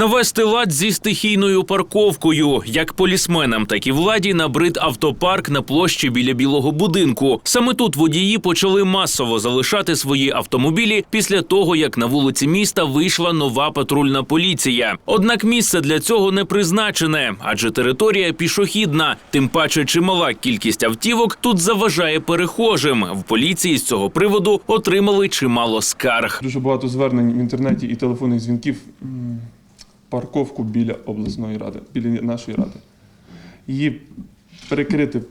Навести лад зі стихійною парковкою, як полісменам, так і владі набрид автопарк на площі біля білого будинку. Саме тут водії почали масово залишати свої автомобілі після того, як на вулиці міста вийшла нова патрульна поліція. Однак місце для цього не призначене, адже територія пішохідна. Тим паче, чимала кількість автівок тут заважає перехожим. В поліції з цього приводу отримали чимало скарг. Дуже багато звернень в інтернеті і телефонних дзвінків. Парковку біля обласної ради, біля нашої ради. Її перекрити,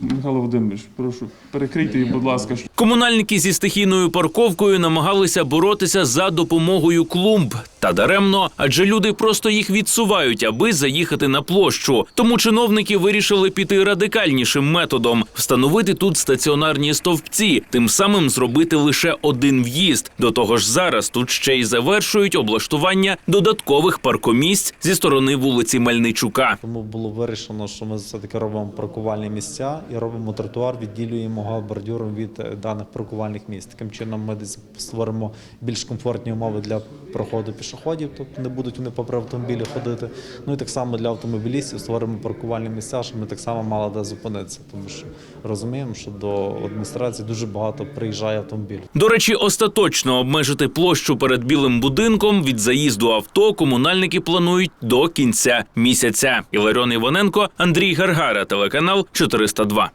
Михайло Володимирович, прошу, перекрийте її, будь ласка. Комунальники зі стихійною парковкою намагалися боротися за допомогою клумб. Та даремно, адже люди просто їх відсувають, аби заїхати на площу. Тому чиновники вирішили піти радикальнішим методом встановити тут стаціонарні стовпці, тим самим зробити лише один в'їзд. До того ж, зараз тут ще й завершують облаштування додаткових паркомісць зі сторони вулиці Мельничука. Тому було вирішено, що ми все-таки робимо паркувальні місця і робимо тротуар, відділюємо його бордюром від е, даних паркувальних місць. Таким чином ми десь створимо більш комфортні умови для проходу пішоходів, тобто не будуть вони попри автомобілі ходити. Ну і так само для автомобілістів створимо паркувальні місця, щоб ми так само мали де зупинитися, тому що розуміємо, що до адміністрації дуже багато приїжджає автомобілів. До речі, остаточно обмежити площу перед білим будинком від заїзду авто комунальники планують до кінця місяця. Іларіон Іваненко, Андрій Гаргара, телеканал 402.